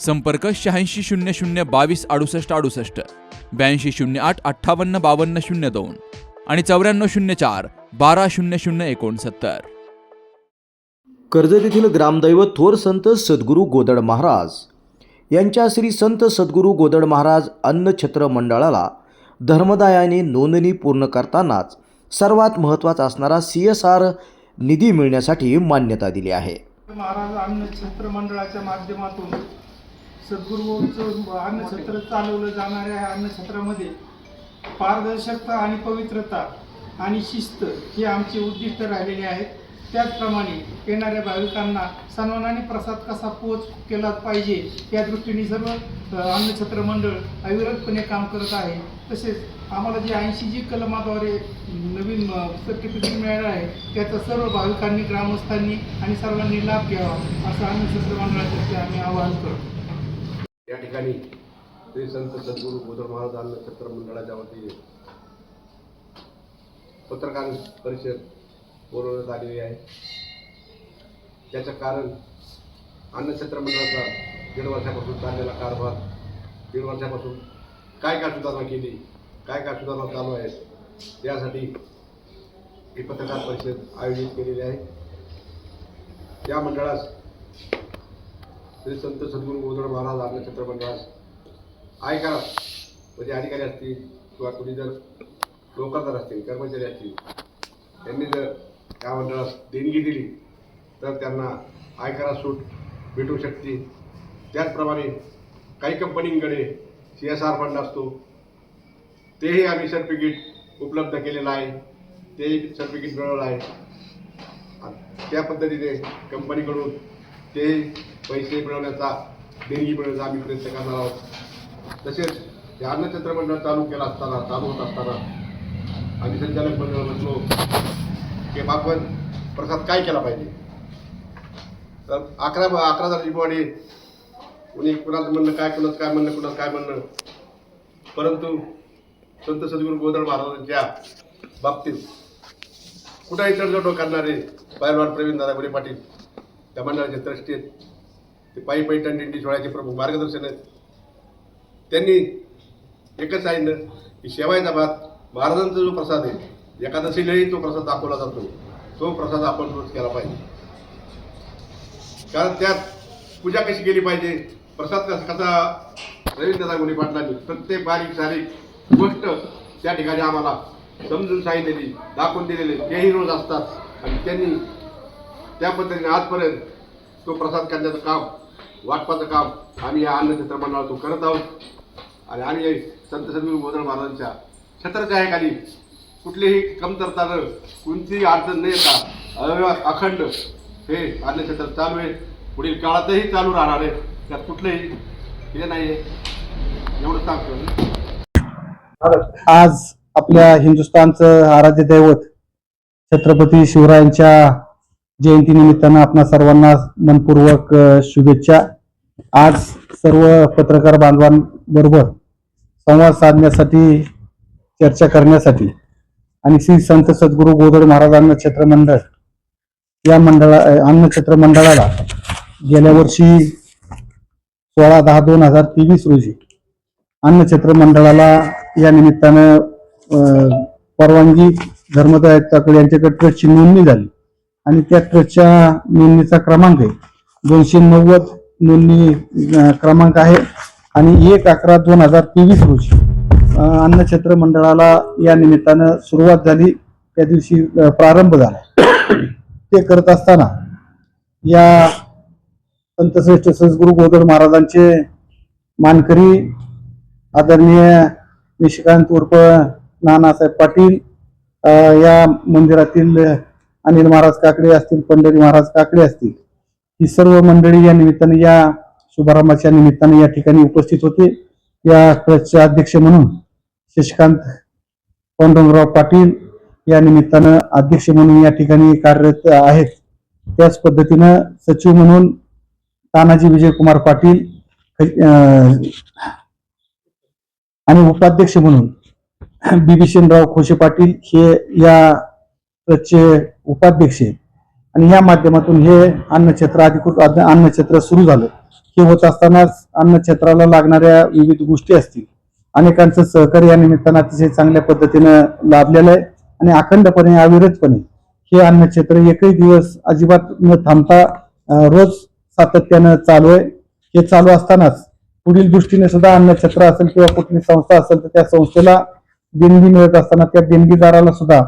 संपर्क शहाऐंशी शून्य शून्य बावीस अडुसष्ट अडुसष्ट ब्याऐंशी शून्य आठ अठ्ठावन्न बावन्न शून्य दोन आणि चौऱ्याण्णव शून्य चार बारा शून्य शून्य एकोणसत्तर. कर्जत येथील ग्रामदैवत थोर संत सद्गुरू गोदड महाराज यांच्या श्री संत सद्गुरू गोदड महाराज अन्नछत्र मंडळाला धर्मदायाने नोंदणी पूर्ण करतानाच सर्वात महत्त्वाचा असणारा सी एस आर निधी मिळण्यासाठी मान्यता दिली आहे. महाराज अन्न छत्र मंडळाच्या माध्यमातून सद्गुरूंचं अन्नछत्र चालवलं जाणाऱ्या ह्या अन्नछत्रामध्ये. पारदर्शकता आणि पवित्रता आणि शिस्त हे आमचे उद्दिष्ट राहिलेले आहेत. त्याचप्रमाणे येणाऱ्या भाविकांना सन्मानाने प्रसाद कसा पोच केला पाहिजे या दृष्टीने सर्व अन्नछत्र मंडळ अविरतपणे काम करत आहे. तसेच आम्हाला जे ऐंशी जी कलमाद्वारे नवीन सर्टिफिकेट मिळालं आहे त्याचा सर्व भाविकांनी ग्रामस्थांनी आणि सर्वांनी लाभ घ्यावा असं अन्नछत्र मंडळातर्फे आम्ही आवाहन करतो. या ठिकाणी श्री संत सद्गुरू बोधर महाराज छत्र मंडळाच्या वतीने पत्रकार परिषद बोलवण्यात आलेली आहे. त्याचं कारण अन्नछत्र मंडळाचा दीड वर्षापासून चाललेला कारभार दीड वर्षापासून काय काय सुधारणा केली काय काय सुधारणा चालू आहेत यासाठी ही पत्रकार परिषद आयोजित केलेली आहे. या मंडळास श्री संत सद्गुरू गोदड महाराज अन्नछत्र आहे आयकर म्हणजे अधिकारी असतील किंवा कुणी जर नोकरदार असतील कर्मचारी असतील त्यांनी जर त्या मंडळास देणगी दिली तर त्यांना आयकरा सूट भेटू शकते त्याचप्रमाणे काही कंपनींकडे सी एस आर फंड असतो. तेही आम्ही सर्टिफिकेट उपलब्ध केलेलं आहे. तेही सर्टिफिकेट मिळवलं आहे. त्या पद्धतीने कंपनीकडून तेही पैसे मिळवण्याचा देणगी मिळवण्याचा आम्ही प्रयत्न करणार आहोत. तसेच हे अन्नचंद्र मंडळ चालू केलं असताना चालू होत असताना आम्ही संचालक मंडळ बसलो की आपण प्रसाद काय केला पाहिजे? तर अकरा अकरा जणांची बॉडी कुणी कुणाचं म्हणणं काय कुणाचं काय म्हणणं कुणाचं काय म्हणणं? परंतु संत सद्गुरू गोदळ महाराजांच्या बाबतीत कुठंही तडजोड करणारे पैलवान प्रवीण दादा गुरे पाटील त्या मंडळाचे ट्रस्टी आहेत. ते पायी पायी टंडिंडी सोहळ्याचे प्रमुख मार्गदर्शन आहेत. त्यांनी एकच सांगितलं की शेवायचा भात महाराजांचा जो प्रसाद आहे एकादशीलाही तो प्रसाद दाखवला जातो. तो प्रसाद आपण रोज केला पाहिजे. कारण त्यात पूजा कशी केली पाहिजे प्रसाद कसा कसा रवींद्रदा गुणी पाटलांनी प्रत्येक बारीक सारीक गोष्ट त्या ठिकाणी आम्हाला समजून सांगितलेली दाखवून दिलेले तेही रोज असतात. आणि त्यांनी त्या पद्धतीने आजपर्यंत तो प्रसाद करण्याचं काम वाटपाचं काम आम्ही या अन्न चित्रमंडळातून करत आहोत. आणि आम्ही संत सद्गुरू गोदळ महाराजांच्या छत्राच्या आहे खाली कुठलीही कमतरता न कोणतीही अडचण न येता अव्य- अखंड हे अन्न क्षेत्र चालू आहे. पुढील काळातही चालू राहणार आहे. त्यात कुठलंही हे नाही आहे. एवढं सांगतो आज आपल्या हिंदुस्थानचं आराध्य दैवत छत्रपती शिवरायांच्या जयंती निमित्तानं आपणा सर्वांना मनपूर्वक शुभेच्छा. आज सर्व पत्रकार बांधवांबरोबर संवाद साधण्यासाठी चर्चा करण्यासाठी आणि श्री संत सद्गुरू गोदड महाराजांना छत्र मंडळ या मंडळा अ, मंडळाला गेल्या वर्षी सोळा दहा दोन हजार तेवीस रोजी अन्नछत्र मंडळाला या निमित्तानं परवानगी परवानगी धर्मदायकाकडे यांच्याकडे ट्रस्टची नोंदणी झाली. आणि त्या ट्रस्टच्या नोंदणीचा क्रमांक आहे. दोनशे नव्वद नोंदणी क्रमांक आहे आणि एक अकरा दोन हजार तेवीस रोजी अ, अन्नछत्र मंडळाला या निमित्तानं सुरुवात झाली. त्या दिवशी प्रारंभ झाला. ते करत असताना या संतश्रेष्ठ सद्गुरू गोदर महाराजांचे मानकरी आदरणीय निशिकांत उर्फ नानासाहेब पाटील या मंदिरातील अनिल महाराज काकडे असतील पंढरी महाराज काकडे असतील ही सर्व मंडळी या निमित्ताने या शुभारंभाच्या निमित्ताने या ठिकाणी उपस्थित होते. या ट्रस्टचे अध्यक्ष म्हणून शशिकांत पांडुरंगराव पाटील या निमित्तानं अध्यक्ष म्हणून या ठिकाणी कार्यरत आहेत. त्याच पद्धतीनं सचिव म्हणून तानाजी विजयकुमार पाटील अं, आणि उपाध्यक्ष म्हणून बिभीषणराव खोशे पाटील हे या ट्रस्टचे उपाध्यक्ष आहेत. आणि या माध्यमातून हे अन्नक्षेत्र अधिकृत अन्न- अन्नक्षेत्र सुरू झालं. हे होत असतानाच अन्नक्षेत्राला लागणाऱ्या विविध गोष्टी असतील. अनेकांचं सहकार्य या निमित्तानं अतिशय चांगल्या पद्धतीनं लाभलेलं आहे. आणि अखंडपणे अविरतपणे हे अन्नक्षेत्र एकही दिवस अजिबात न थांबता रोज सातत्यानं चालू आहे. हे चालू असतानाच पुढील दृष्टीने सुद्धा अन्नछत्र असेल किंवा कुठली संस्था असेल तर त्या संस्थेला देणगी मिळत असताना त्या देणगीदाराला सुद्धा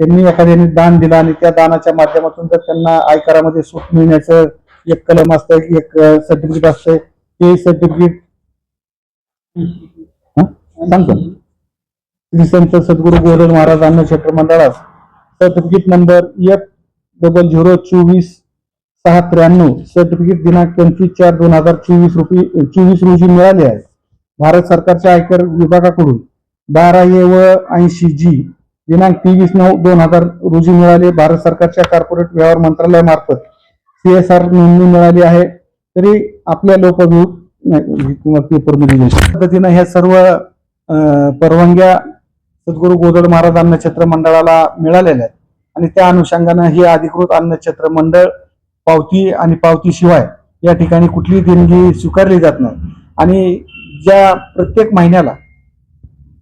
त्यांनी एखाद्याने दान दिला आणि त्या दानाच्या माध्यमातून जर त्यांना आयकरामध्ये सूट मिळण्याचं एक कलम असतं एक सर्टिफिकेट असतं ते सर्टिफिकेट सांगतो. श्री संत सद्गुरु गोरल महाराज अन्न क्षेत्र मंडळास certificate number F double zero चोवीस सहा त्र्याण्णव सर्टिफिकेट दिनांक पंचवीस चार दोन हजार चोवीस रुपये चोवीस रोजी मिळाले आहे. भारत सरकारच्या आयकर विभागाकडून बारा ए व ऐंशी जी दिनांक तेवीस नऊ दोन हजार रोजी मिळाले. भारत सरकारच्या कॉर्पोरेट व्यवहार मंत्रालयामार्फत सी एस आर नोंदणी मिळाली आहे. तरी आपल्या लोकवियुक्त पद्धतीनं ह्या सर्व अं, परवानग्या सद्गुरू गोदड महाराज अन्नछत्र मंडळाला मिळालेल्या आहेत. आणि त्या अनुषंगानं हे अधिकृत अन्नछत्र मंडळ पावती आणि पावतीशिवाय या ठिकाणी कुठलीही देणगी स्वीकारली जात नाही. आणि ज्या प्रत्येक महिन्याला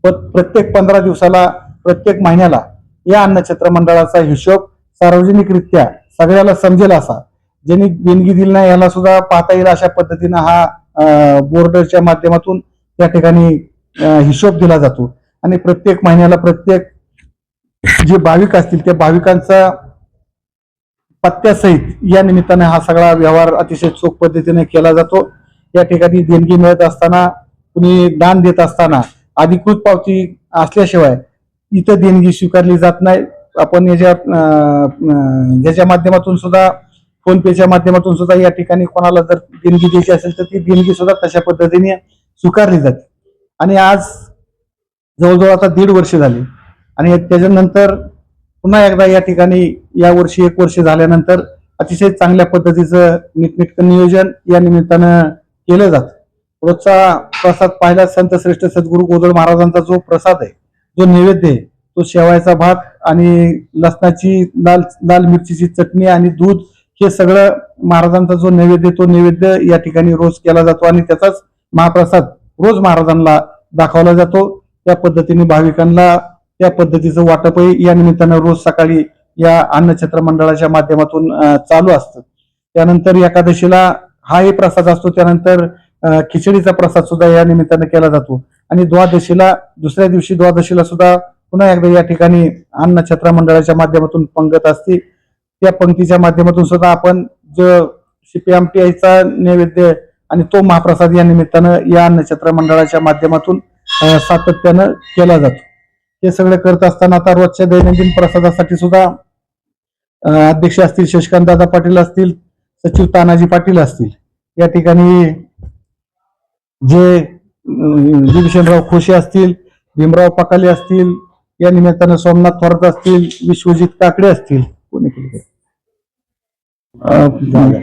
प्रत्येक पंधरा दिवसाला प्रत्येक महिन्याला या अन्नछत्र मंडळाचा हिशोब सार्वजनिकरित्या सगळ्याला समजेल असा. ज्यांनी देणगी दिली नाही याला सुद्धा पाहता येईल अशा पद्धतीनं हा बोर्डच्या माध्यमातून त्या ठिकाणी हिशोब दिला जातो. आणि प्रत्येक महिन्याला प्रत्येक जे भाविक असतील त्या भाविकांचा पत्त्यासहित या निमित्ताने हा सगळा व्यवहार अतिशय चोख पद्धतीने केला जातो. या ठिकाणी देणगी मिळत असताना कुणी दान देत असताना अधिकृत पावती असल्याशिवाय इथं देणगी स्वीकारली जात नाही. आपण याच्या ज्याच्या माध्यमातून सुद्धा फोन पेच्या माध्यमातून सुद्धा या ठिकाणी कोणाला जर देणगी द्यायची असेल तर ती देणगी सुद्धा तशा पद्धतीने स्वीकारली जाते. आणि आज जवळजवळ आता दीड वर्ष झाली. आणि त्याच्यानंतर पुन्हा एकदा या ठिकाणी या वर्षी एक वर्ष झाल्यानंतर अतिशय चांगल्या पद्धतीचं नीटनेटकं नियोजन या निमित्तानं केलं जातं. रोजचा प्रसाद पाहिला संत श्रेष्ठ सद्गुरू गोदळ महाराजांचा जो प्रसाद आहे जो नैवेद्य आहे तो शेवायचा भात आणि लसणाची लाल लाल मिरचीची चटणी आणि दूध हे सगळं महाराजांचा जो नैवेद्य तो नैवेद्य या ठिकाणी रोज केला जातो आणि त्याचाच महाप्रसाद रोज महाराजांना दाखवला जातो. त्या पद्धतीने भाविकांना त्या पद्धतीचं वाटपही या निमित्तानं रोज सकाळी या अन्नछत्र मंडळाच्या माध्यमातून चालू असतं. त्यानंतर एकादशीला हाही प्रसाद असतो. त्यानंतर खिचडीचा प्रसाद सुद्धा या निमित्तानं केला जातो. आणि द्वादशीला दुसऱ्या दिवशी द्वादशीला सुद्धा पुन्हा एकदा या ठिकाणी अन्नछत्र मंडळाच्या माध्यमातून पंगत असते. त्या पंक्तीच्या माध्यमातून सुद्धा आपण जो सीपीएमटीआयचा नैवेद्य आणि तो महाप्रसाद या निमित्तानं या अन्नछत्र मंडळाच्या माध्यमातून सातत्यानं केला जातो. हे सगळं करत असताना आता रोजच्या दैनंदिन प्रसादासाठी सुद्धा अध्यक्ष असतील शशिकांत दादा पाटील असतील सचिव तानाजी पाटील असतील. या ठिकाणी जे बिभीषणराव खोशी खोशे असतील भीमराव पकाले असतील या निमित्तानं सोमनाथ थोरात असतील विश्वजित काकडे असतील. कोणी केले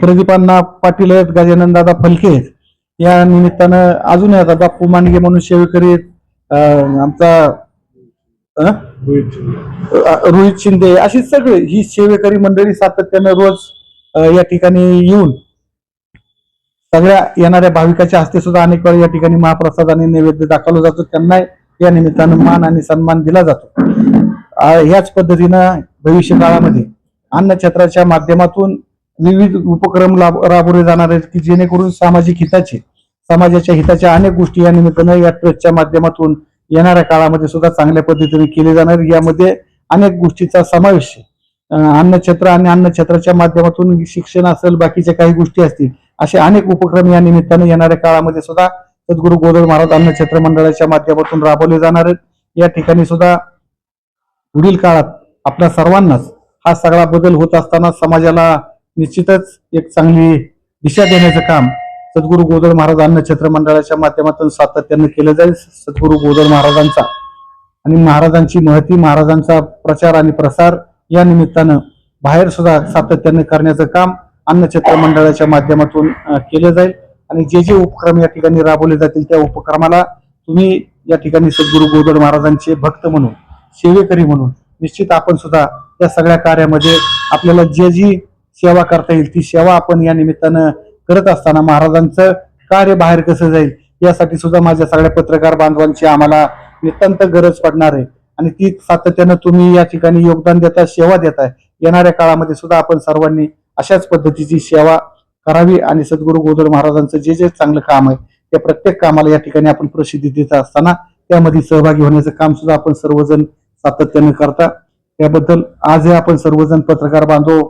प्रदीपांना पाटील आहेत गजानन दादा फलके आहेत. या निमित्तानं अजून आता बाप्पू मांडगे म्हणून सेवेकरी आमचा रोहित शिंदे. अशी सगळे ही सेवेकरी मंडळी सातत्यानं रोज या ठिकाणी येऊन सगळ्या येणाऱ्या भाविकाच्या हस्ते सुद्धा अनेक वेळा या ठिकाणी महाप्रसाद आणि नैवेद्य दाखवला जातो. त्यांना या निमित्तानं मान आणि सन्मान दिला जातो. ह्याच पद्धतीनं भविष्य काळामध्ये अन्नछत्राच्या माध्यमातून विविध उपक्रम राबवले जाणार आहेत की जेणेकरून सामाजिक हिताचे समाजाच्या हिताच्या अनेक गोष्टी या निमित्तानं या ट्रस्टच्या माध्यमातून येणाऱ्या काळामध्ये सुद्धा चांगल्या पद्धतीने केले जाणार. यामध्ये अनेक गोष्टीचा समावेश आहे. अन्नछत्र आणि अन्नछत्राच्या माध्यमातून शिक्षण असेल बाकीच्या काही गोष्टी असतील असे अनेक उपक्रम या निमित्ताने येणाऱ्या काळामध्ये सुद्धा सद्गुरू गोदळ महाराज अन्नछत्र मंडळाच्या माध्यमातून राबवले जाणार आहेत. या ठिकाणी सुद्धा पुढील काळात आपल्या सर्वांनाच हा सगळा बदल होत असताना समाजाला निश्चितच एक चांगली दिशा देण्याचं काम सद्गुरु गोदळ महाराज अन्नछत्र मंडळाच्या माध्यमातून सातत्यानं केलं जाईल. सद्गुरू गोदळ महाराजांचा आणि महाराजांची महती महाराजांचा प्रचार आणि प्रसार या निमित्तानं बाहेर सुद्धा सातत्यानं करण्याचं काम अन्नछत्र मंडळाच्या माध्यमातून केले केलं जाईल. आणि जे जे उपक्रम या ठिकाणी राबवले जातील त्या उपक्रमाला तुम्ही या ठिकाणी सद्गुरू गोदड महाराजांचे भक्त म्हणून सेवेकरी म्हणून निश्चित आपण सुद्धा या सगळ्या कार्यामध्ये आपल्याला जे जी सेवा करता येईल ती सेवा आपण या निमित्तानं करत असताना महाराजांचं कार्य बाहेर कसं जाईल यासाठी सुद्धा माझ्या सगळ्या पत्रकार बांधवांची आम्हाला नितांत गरज पडणार आहे. आणि ती सातत्यानं तुम्ही या ठिकाणी योगदान देता सेवा देताय. येणाऱ्या काळामध्ये सुद्धा आपण सर्वांनी अशाच पद्धतीची सेवा करावी आणि सद्गुरू गोदड महाराजांचं जे जे चांगलं काम आहे त्या प्रत्येक कामाला या ठिकाणी आपण प्रसिद्धी देत असताना त्यामध्ये सहभागी होण्याचं काम सुद्धा आपण सर्वजण सातत्याने करता. त्याबद्दल आजही आपण सर्वजण पत्रकार बांधव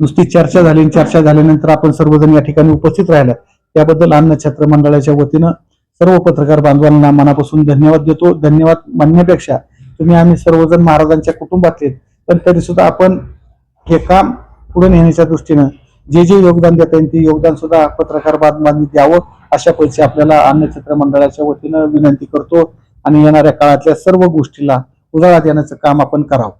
नुसती चर्चा झाली आणि चर्चा झाल्यानंतर आपण सर्वजण या ठिकाणी उपस्थित राहिल्या. त्याबद्दल अन्न छत्र मंडळाच्या वतीनं सर्व पत्रकार बांधवांना मनापासून धन्यवाद देतो. धन्यवाद म्हणण्यापेक्षा तुम्ही आम्ही सर्वजण महाराजांच्या कुटुंबातले पण तरी सुद्धा आपण हे काम पुढे नेण्याच्या दृष्टीनं जे जे योगदान देता येईल ते योगदान सुद्धा पत्रकार बांधवांनी द्यावं. अशा पैसे आपल्याला अन्नछत्र मंडळाच्या वतीनं विनंती करतो आणि येणाऱ्या काळातल्या सर्व गोष्टीला उजाळा देण्याचं काम आपण करावं.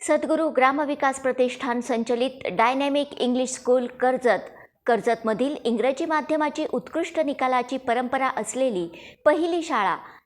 सद्गुरू ग्रामविकास प्रतिष्ठान संचलित डायनॅमिक इंग्लिश स्कूल कर्जत. कर्जतमधील इंग्रजी माध्यमाची उत्कृष्ट निकालाची परंपरा असलेली पहिली शाळा